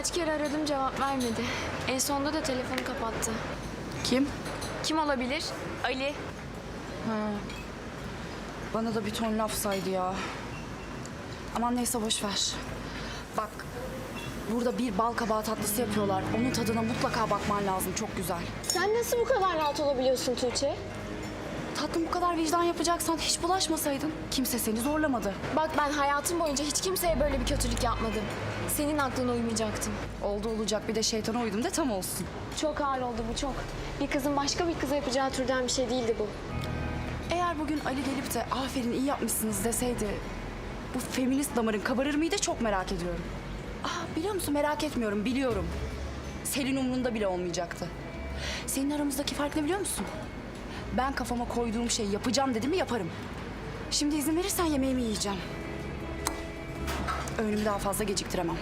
Kaç kere aradım cevap vermedi. En sonunda da telefonu kapattı. Kim? Kim olabilir? Ali. Bana da bir ton laf saydı ya. Aman neyse boş ver. Bak burada bir bal kabağı tatlısı yapıyorlar. Onun tadına mutlaka bakman lazım. Çok güzel. Sen nasıl bu kadar rahat olabiliyorsun Tuğçe? Tatlım bu kadar vicdan yapacaksan hiç bulaşmasaydın. Kimse seni zorlamadı. Bak ben hayatım boyunca hiç kimseye böyle bir kötülük yapmadım. Senin aklına uymayacaktım. Oldu olacak bir de şeytana uydum da tam olsun. Çok ağır oldu bu çok. Bir kızın başka bir kıza yapacağı türden bir şey değildi bu. Eğer bugün Ali gelip de aferin iyi yapmışsınız deseydi... ...bu feminist damarın kabarır mıydı çok merak ediyorum. Ah biliyor musun merak etmiyorum biliyorum. Selin umrunda bile olmayacaktı. Senin aramızdaki fark ne biliyor musun? Ben kafama koyduğum şeyi yapacağım dedim mi yaparım. Şimdi izin verirsen yemeğimi yiyeceğim. Öğünümü daha fazla geciktiremem.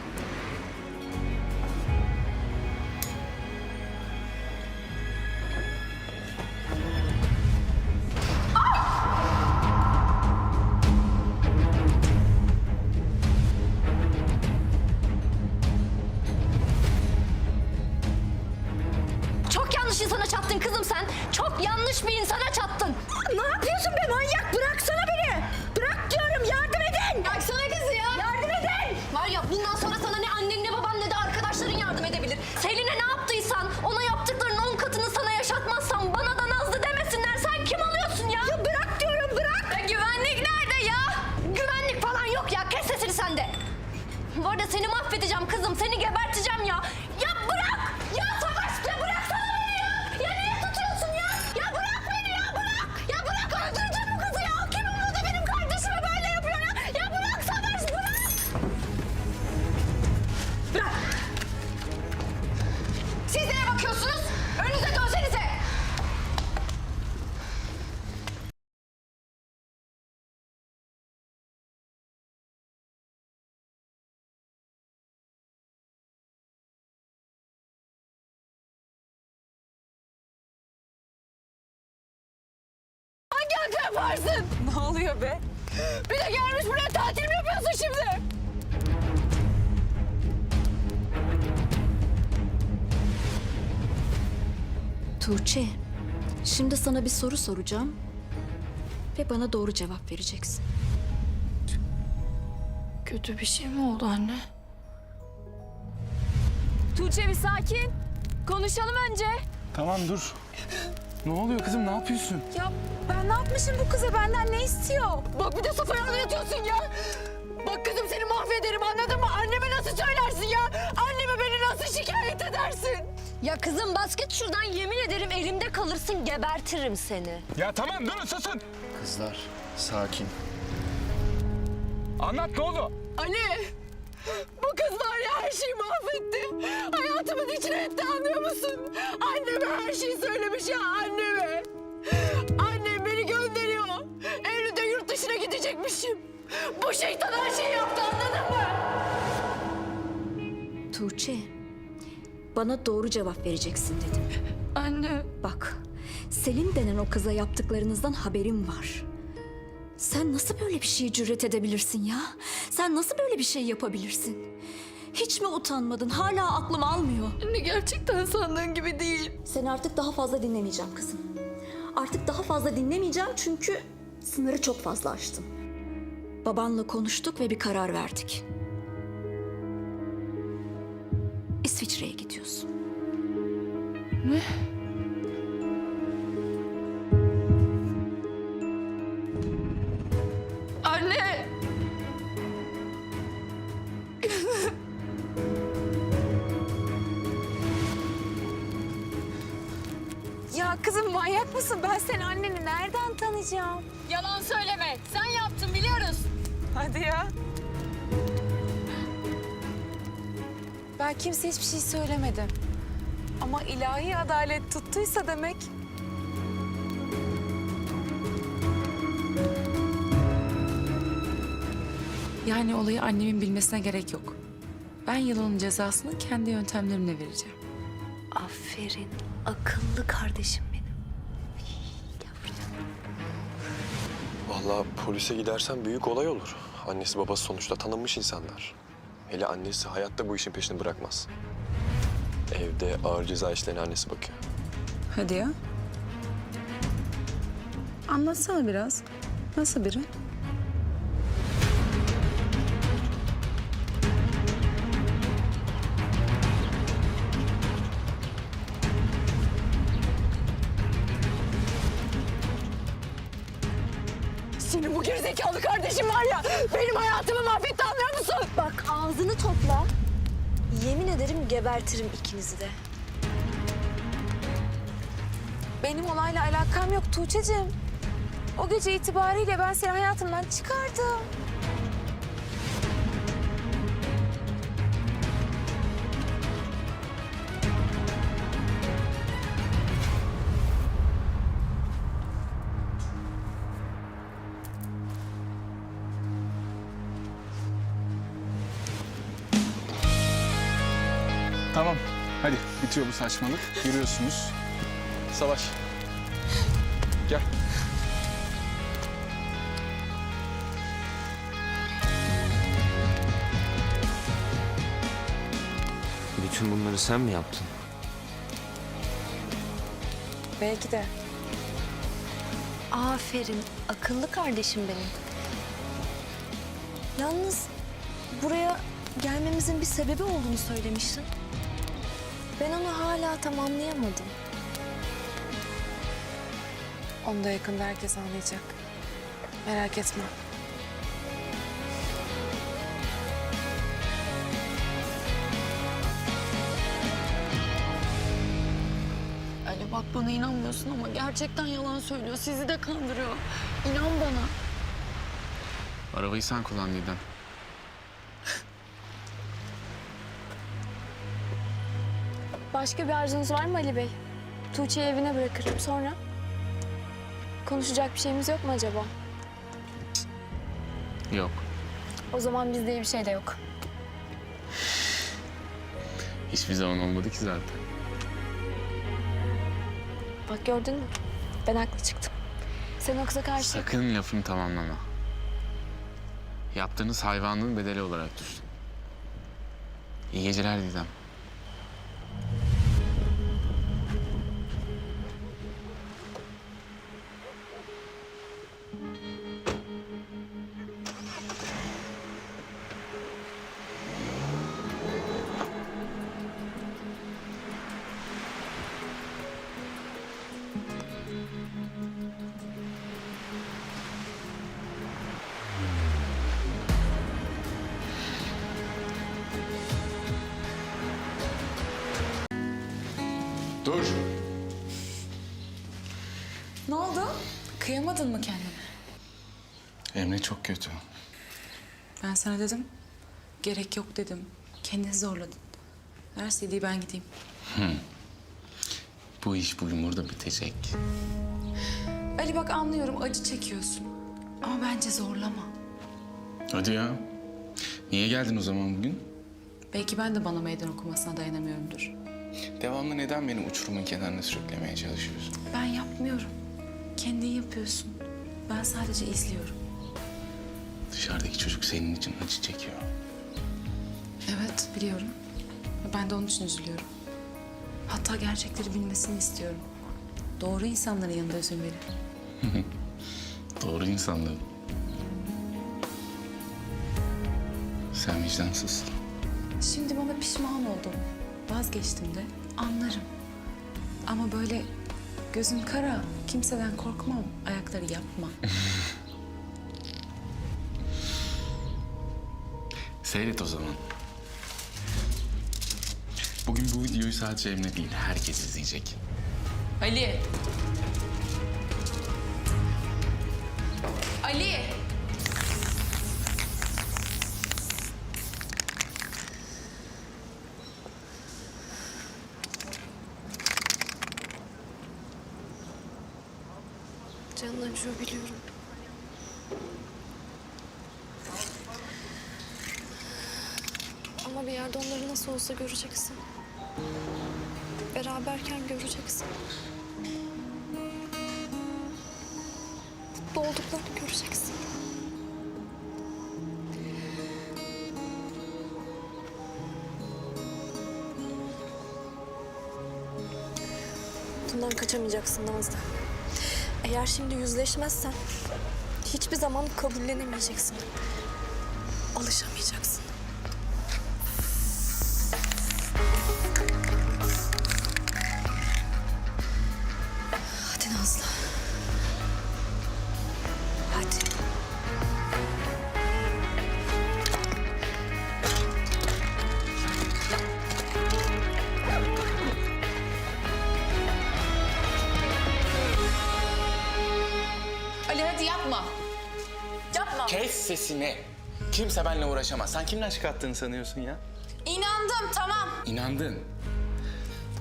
Bu arada seni mahvedeceğim kızım. Seni geberteceğim ya. Oluyor be? Bir de gelmiş buraya tatil mi yapıyorsun şimdi? Tuğçe, şimdi sana bir soru soracağım ve bana doğru cevap vereceksin. Kötü bir şey mi oldu anne? Tuğçe bir sakin. Konuşalım önce. Tamam dur. Ne oluyor kızım ne yapıyorsun? Ya ben ne yapmışım bu kıza benden ne istiyor? Bak bir de safaya anlatıyorsun ya. Bak kızım seni mahvederim anladın mı? Anneme nasıl söylersin ya? Anneme beni nasıl şikayet edersin? Ya kızım bas git şuradan yemin ederim elimde kalırsın gebertirim seni. Ya tamam durun susun. Kızlar sakin. Anlat ne oldu? Ali! Bu kız var ya her şeyi mahvetti. Hayatımın içine etti anlıyor musun? Anneme her şeyi söylemiş ya anneme. Bana doğru cevap vereceksin dedim. Anne. Bak, Selin denen o kıza yaptıklarınızdan haberim var. Sen nasıl böyle bir şeye cüret edebilirsin ya? Sen nasıl böyle bir şey yapabilirsin? Hiç mi utanmadın? Hala aklım almıyor. Anne gerçekten sandığın gibi değil. Seni artık daha fazla dinlemeyeceğim kızım. Artık daha fazla dinlemeyeceğim çünkü sınırı çok fazla aştın. Babanla konuştuk ve bir karar verdik. İsviçre'ye gidiyorsun. Anne! ya kızım manyak mısın? Ben senin anneni nereden tanıyacağım? Yalan söyleme. Sen yaptın biliyoruz. Hadi ya. Ben kimse hiçbir şey söylemedim. Ama ilahi adalet tuttuysa demek... Yani olayı annemin bilmesine gerek yok. Ben yılanın cezasını kendi yöntemlerimle vereceğim. Aferin. Akıllı kardeşim benim. Vallahi polise gidersen büyük olay olur. Annesi babası sonuçta tanınmış insanlar. Hele annesi hayatta bu işin peşini bırakmaz. Evde ağır ceza işlerine annesi bakıyor. Hadi ya. Anlatsana biraz. Nasıl biri? Senin bu gerizekalı kardeşin var ya benim hayatımı mahvetti anlıyor? Bak ağzını topla. Yemin ederim gebertirim ikinizi de. Benim olayla alakam yok Tuğçe'cim. O gece itibariyle ben seni hayatımdan çıkardım. Tamam. Hadi bitiyor bu saçmalık. Yürüyorsunuz. Savaş. Gel. Bütün bunları sen mi yaptın? Belki de. Aferin. Akıllı kardeşim benim. Yalnız buraya gelmemizin bir sebebi olduğunu söylemiştin. Ben onu hala tam anlayamadım. Onu da yakında herkes anlayacak. Merak etme. Ali bak bana inanmıyorsun ama gerçekten yalan söylüyor. Sizi de kandırıyor. İnan bana. Arabayı sen kullan Didem. Başka bir arzunuz var mı Ali Bey? Tuğçe'yi evine bırakırım sonra. Konuşacak bir şeyimiz yok mu acaba? Yok. O zaman bizde iyi bir şey de yok. Hiçbir zaman olmadı ki zaten. Bak gördün mü? Ben haklı çıktım. Sen o kıza karşı... Sakın lafını tamamlama. Yaptığınız hayvanlığın bedeli olarak düşün. İyi geceler Didem. Kıyamadın mı kendine? Emre çok kötü. Ben sana dedim. Gerek yok dedim. Kendini zorladın. Ver CD'yi ben gideyim. Bu iş bugün burada bitecek. Ali bak anlıyorum acı çekiyorsun. Ama bence zorlama. Hadi ya. Niye geldin o zaman bugün? Belki ben de bana meydan okumasına dayanamıyorumdur. Devamlı neden beni uçurumun kenarına sürüklemeye çalışıyorsun? Ben yapmıyorum. Kendin yapıyorsun. Ben sadece izliyorum. Dışarıdaki çocuk senin için acı çekiyor. Evet biliyorum. Ben de onun için üzülüyorum. Hatta gerçekleri bilmesini istiyorum. Doğru insanların yanında üzülmeli. Doğru insanlar. Sen vicdansızsın. Şimdi bana pişman oldum. Vazgeçtim de anlarım. Ama böyle gözün kara, kimseden korkmam, ayakları yapma. Seyret o zaman. Bugün bu videoyu sadece Emre değil, herkes izleyecek. Ali! Ali! Canın acıyor biliyorum. Ama bir yerde onları nasıl olsa göreceksin. Beraberken göreceksin. Mutlu olduklarını göreceksin. Bundan kaçamayacaksın Nazlı. Eğer şimdi yüzleşmezsen hiçbir zaman kabullenemeyeceksin. Alışamayacaksın. Sesini. Kimse benimle uğraşamaz. Sen kimden çıkarttığını sanıyorsun ya? İnandım tamam. İnandın.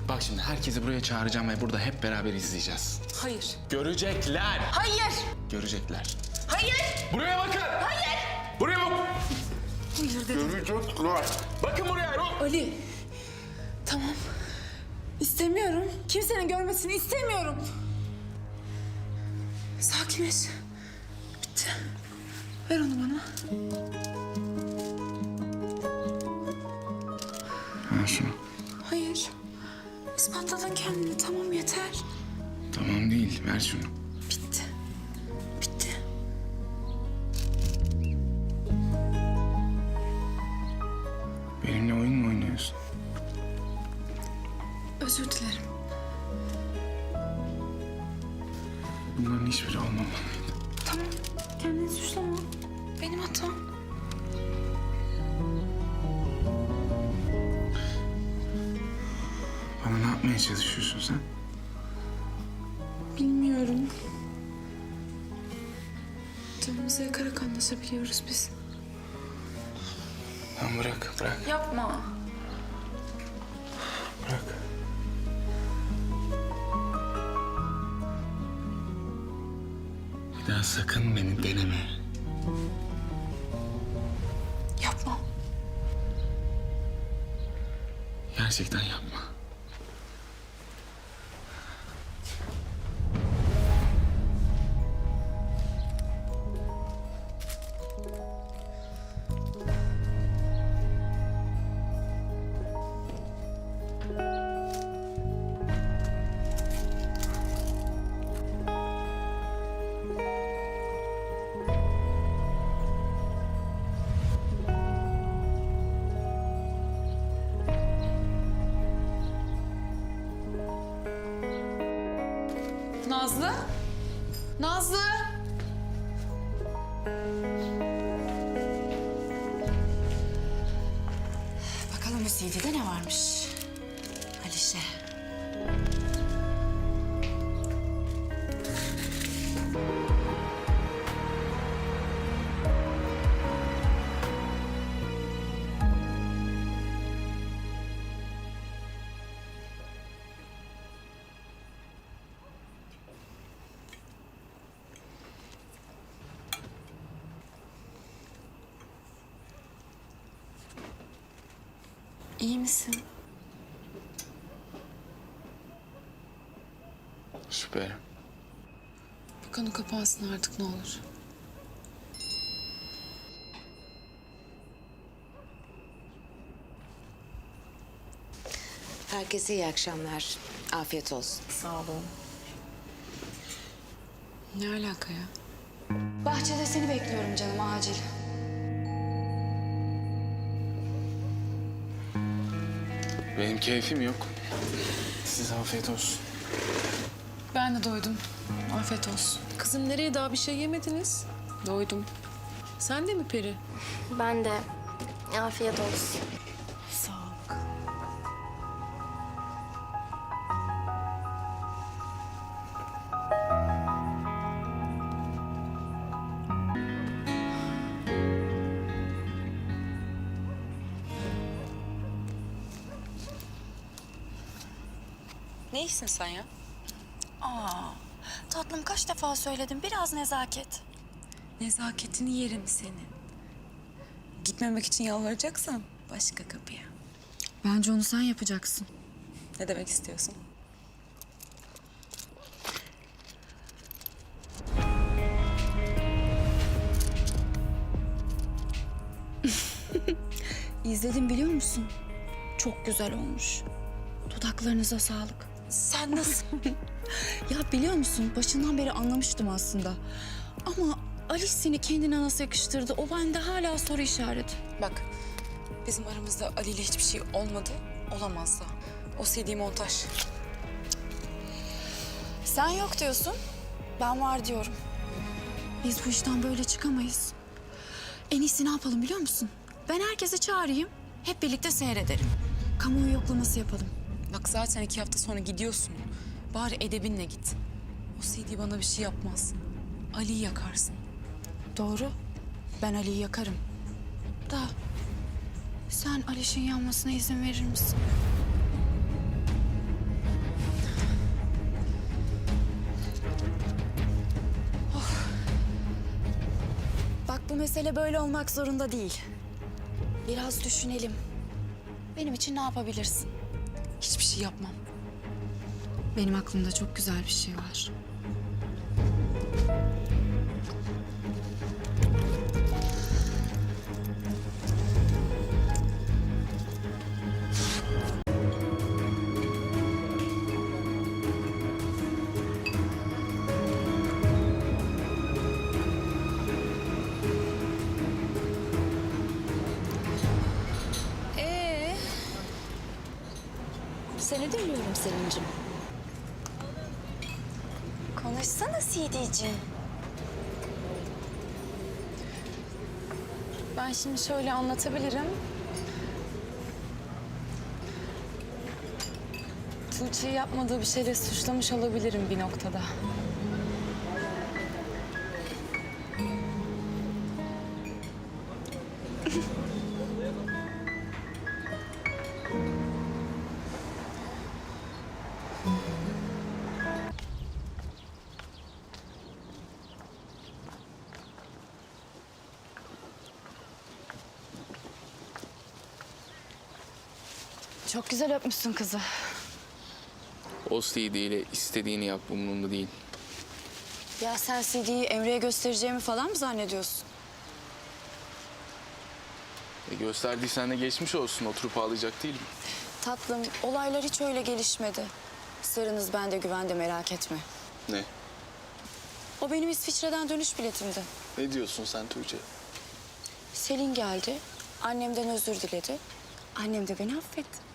Bak şimdi herkesi buraya çağıracağım ve burada hep beraber izleyeceğiz. Hayır. Görecekler. Hayır. Görecekler. Hayır. Buraya bakın. Hayır. Buraya bak. Hayır dedim. Görecekler. Bakın buraya. Yok. Ali. Tamam. İstemiyorum. Kimsenin görmesini istemiyorum. Sakinleş. Bitti. Ver onu bana. Al şunu. Hayır. İspatladın kendini. Tamam yeter. Tamam değil. Ver şunu. Bitti. Bitti. Benimle oyun mu oynuyorsun? Özür dilerim. Bunların hiçbiri olmamalıydı. Tamam. Kendini suçlama. Benim hatam. Bana ne yapmaya çalışıyorsun sen? Bilmiyorum. Canımızı yakarak anlaşabiliyoruz biz. Tamam bırak, bırak, Yapma. bırak. Bir daha sakın beni deneme. Gerçekten yapma. İyi misin? Süper. Bu konu kapansın artık ne olur. Herkese iyi akşamlar. Afiyet olsun. Sağ olun. Ne alaka ya? Bahçede seni bekliyorum canım acil. Benim keyfim yok. Size afiyet olsun. Ben de doydum. Afiyet olsun. Kızım nereye daha bir şey yemediniz? Doydum. Sen de mi Peri? Ben de. Afiyet olsun. İyisin sen ya? Aa, tatlım kaç defa söyledim biraz nezaket. Nezaketini yerim senin. Gitmemek için yalvaracaksan başka kapıya. Bence onu sen yapacaksın. Ne demek istiyorsun? İzledim biliyor musun? Çok güzel olmuş. Dudaklarınıza sağlık. Sen nasıl... Ya biliyor musun başından beri anlamıştım aslında. Ama Alice seni kendine nasıl yakıştırdı o bende hala soru işareti. Bak bizim aramızda Ali ile hiçbir şey olmadı. Olamaz da. O CD montaj. Sen yok diyorsun, ben var diyorum. Biz bu işten böyle çıkamayız. En iyisi ne yapalım biliyor musun? Ben herkese çağırayım, hep birlikte seyredelim. Kamuoyu yoklaması yapalım. Bak zaten iki hafta sonra gidiyorsun. Bari edebinle git. O CD bana bir şey yapmaz. Ali'yi yakarsın. Doğru, ben Ali'yi yakarım. Da sen Aliş'in yanmasına izin verir misin? Of. Bak bu mesele böyle olmak zorunda değil. Biraz düşünelim. Benim için ne yapabilirsin? Şey yapmam. Benim aklımda çok güzel bir şey var. Konuşsana CD'ciğim. Ben şimdi şöyle anlatabilirim. Tuğçe'yi yapmadığı bir şeyle suçlamış olabilirim bir noktada. Çok güzel öpmüşsün kızı. O CD ile istediğini yap umurumda değil. Ya sen CD'yi Emre'ye göstereceğimi falan mı zannediyorsun? E gösterdiysen de geçmiş olsun. Oturup ağlayacak değilim. Tatlım, olaylar hiç öyle gelişmedi. Sırrınız bende güvende merak etme. Ne? O benim İsviçre'den dönüş biletimdi. Ne diyorsun sen Tuğçe? Selin geldi, annemden özür diledi. Annem de beni affetti.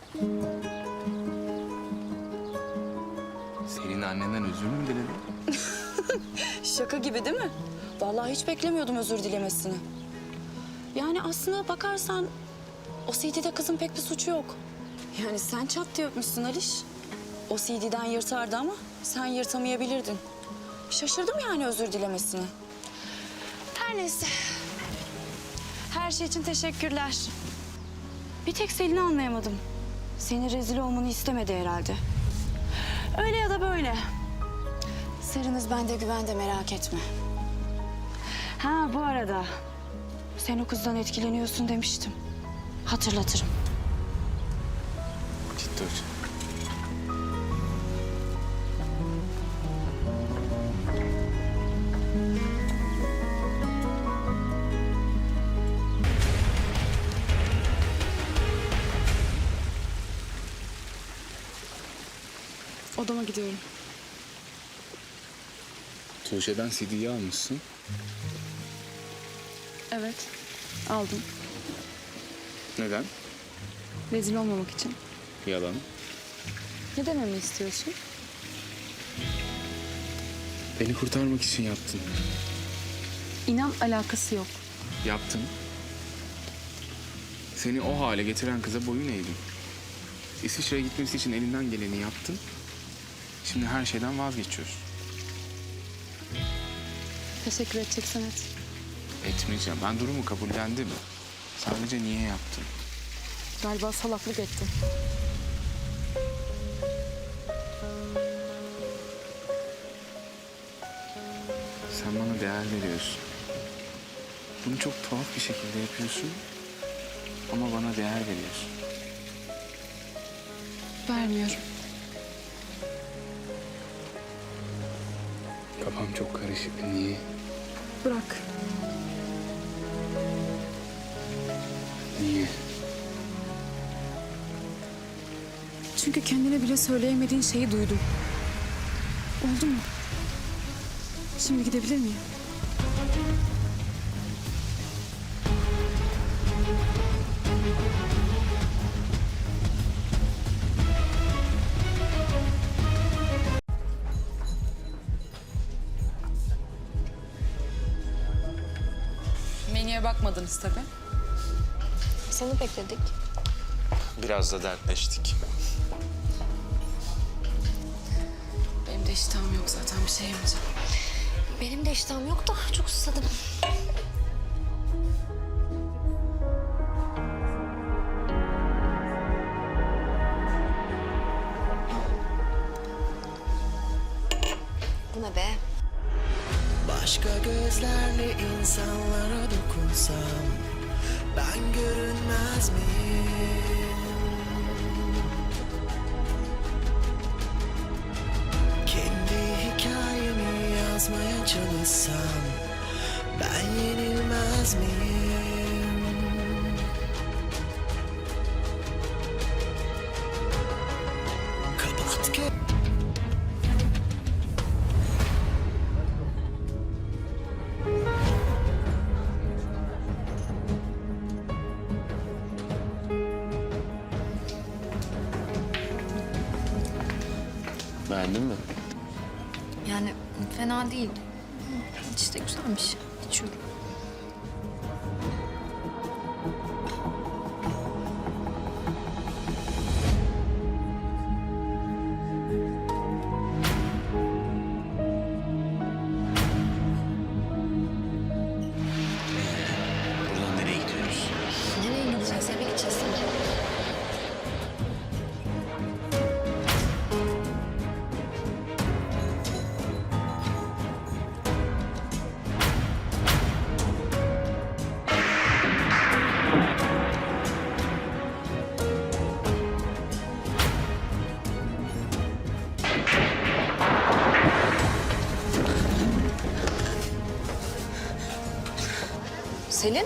Senin annenden özür mü diledin? Şaka gibi değil mi? Vallahi hiç beklemiyordum özür dilemesini. Yani aslına bakarsan o CD'de kızın pek bir suçu yok. Yani sen çat diye öpmüşsün Aliş. O CD'den yırtardı ama sen yırtamayabilirdin. Şaşırdım yani özür dilemesine. Her neyse. Her şey için teşekkürler. Bir tek Selin'i anlayamadım. Seni rezil olmanı istemedi herhalde. Öyle ya da böyle. Sırrınız bende güvende merak etme. Ha bu arada sen o kızdan etkileniyorsun demiştim. Hatırlatırım. Ciddi hocam. Tuğçe'den CD'yi almışsın. Evet aldım. Neden? Rezil olmamak için. Yalan. Ne dememi istiyorsun? Beni kurtarmak için yaptın. İnan alakası yok. Yaptın. Seni o hale getiren kıza boyun eğdin. İsviçre'ye gitmesi için elinden geleni yaptın. Şimdi her şeyden vazgeçiyorsun. Teşekkür edeceksen et. Etmeyeceğim. Ben durumu kabullendim. Sadece niye yaptın? Galiba salaklık ettim. Sen bana değer veriyorsun. Bunu çok tuhaf bir şekilde yapıyorsun. Ama bana değer veriyorsun. Vermiyorum. Kafam çok karışık. Niye? Bırak. Niye? Çünkü kendine bile söyleyemediğin şeyi duydum. Oldu mu? Şimdi gidebilir miyim? Menüye bakmadınız tabii. Seni bekledik. Biraz da dertleştik. Benim de iştahım yok zaten bir şey yemeyeceğim. Benim de iştahım yok da çok susadım. Kendi hikayemi yazmaya çalışsam ben yenilmez miyim? Selin?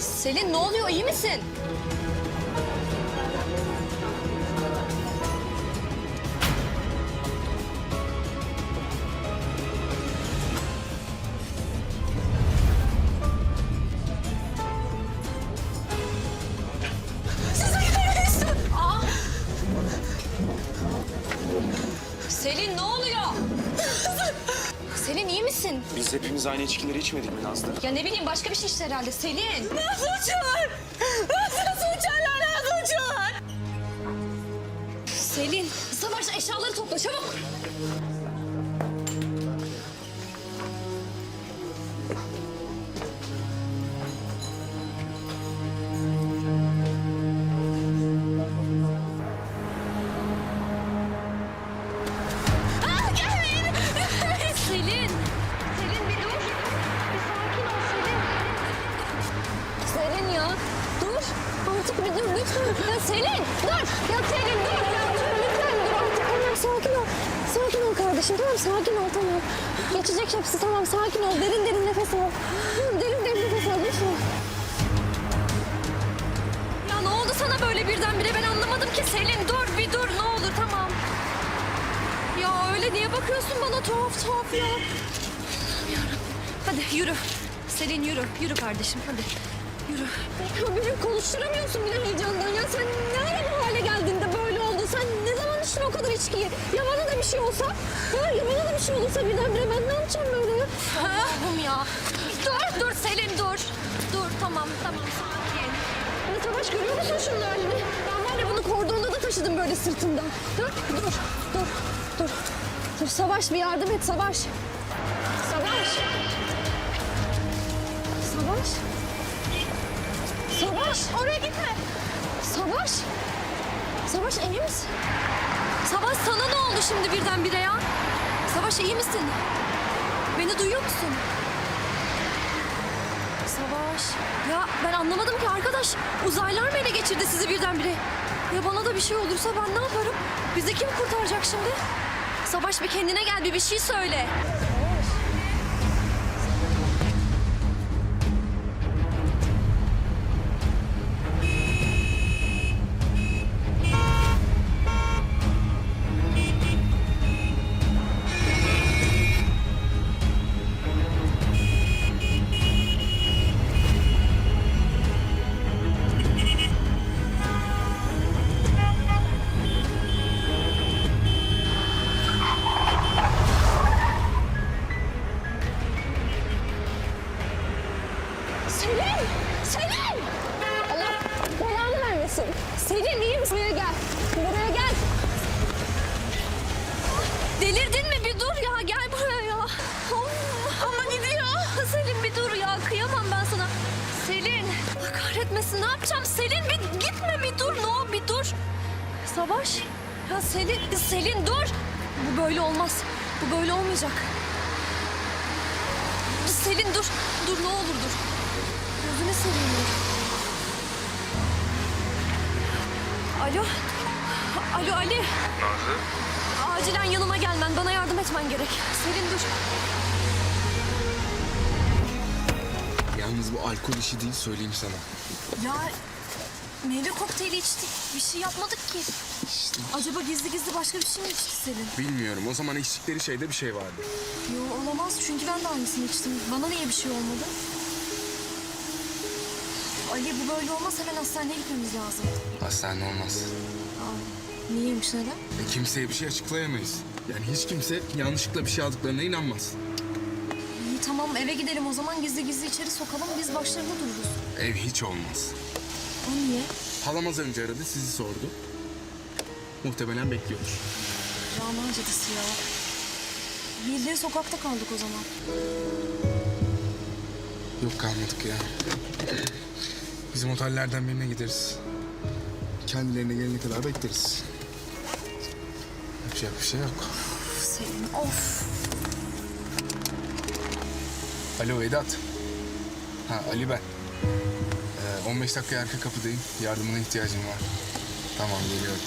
Selin ne oluyor? İyi misin? Biz hepimiz aynı içkileri içmedik mi Nazlı? Ya ne bileyim başka bir şey işte herhalde. Selin. Selin. Savaş eşyaları topla çabuk. Ya Selin dur. Ya Selin dur. Ya dur lütfen dur artık. Tamam sakin ol. Sakin ol kardeşim. Tamam sakin ol tamam. Geçecek hepsi tamam sakin ol. Derin derin nefes al. Derin derin nefes al lütfen. Ya ne oldu sana böyle birdenbire ben anlamadım ki Selin. Dur bir dur ne olur tamam. Ya öyle niye bakıyorsun bana tuhaf tuhaf ya? Hadi yürü. Selin yürü. Yürü kardeşim hadi. Ya beni konuşturamıyorsun bile heyecandan. Ya sen ne ara bu hale geldin de böyle oldun? Sen ne zaman içtin o kadar içkiyi? Ya bana da bir şey olsa? Ha, ya bana da bir şey olursa birdenbire ben ne yapacağım böyle ya? Allah'ım ya. Dur dur Selin dur. Dur tamam tamam sakin. Ya Savaş görüyor musun şunun halini? Ben var ya bunu kordonda da taşıdım böyle sırtımda. Ha? Dur dur dur. Dur Savaş bir yardım et Savaş. Savaş. Savaş. Savaş. Oraya gitme. Savaş. Savaş iyi misin? Savaş sana ne oldu şimdi birdenbire ya? Savaş iyi misin? Beni duyuyor musun? Savaş. Ya ben anlamadım ki arkadaş. Uzaylılar mı ele geçirdi sizi birdenbire? Ya bana da bir şey olursa ben ne yaparım? Bizi kim kurtaracak şimdi? Savaş bir kendine gel bir bir şey söyle. Alo. Alo Ali. Nazlı. Acilen yanıma gelmen, bana yardım etmen gerek. Selin dur. Yalnız bu alkol işi değil söyleyeyim sana. Ya meyve kokteyli içtik. Bir şey yapmadık ki. Acaba gizli gizli başka bir şey mi içti Selin? Bilmiyorum. O zaman içtikleri şeyde bir şey vardı. Yo olamaz çünkü ben de aynısını içtim. Bana niye bir şey olmadı? Ali bu böyle olmaz hemen hastaneye gitmemiz lazım. Hastane olmaz. Niyeymiş neden? E, kimseye bir şey açıklayamayız. Yani hiç kimse yanlışlıkla bir şey aldıklarına inanmaz. İyi tamam eve gidelim o zaman gizli gizli içeri sokalım biz başlarında dururuz. Ev hiç olmaz. O niye? Halam az önce aradı, sizi sordu. Muhtemelen bekliyordur. Rana cadısı ya. Bildiğin sokakta kaldık o zaman. Yok kalmadık ya. Bizim otellerden birine gideriz. Kendilerine gelene kadar bekleriz. Yapacak bir şey yok. Of Selin of. Alo Vedat. Ha Ali ben. Ee, 15 dakika arka kapıdayım. Yardımına ihtiyacım var. Tamam geliyorum.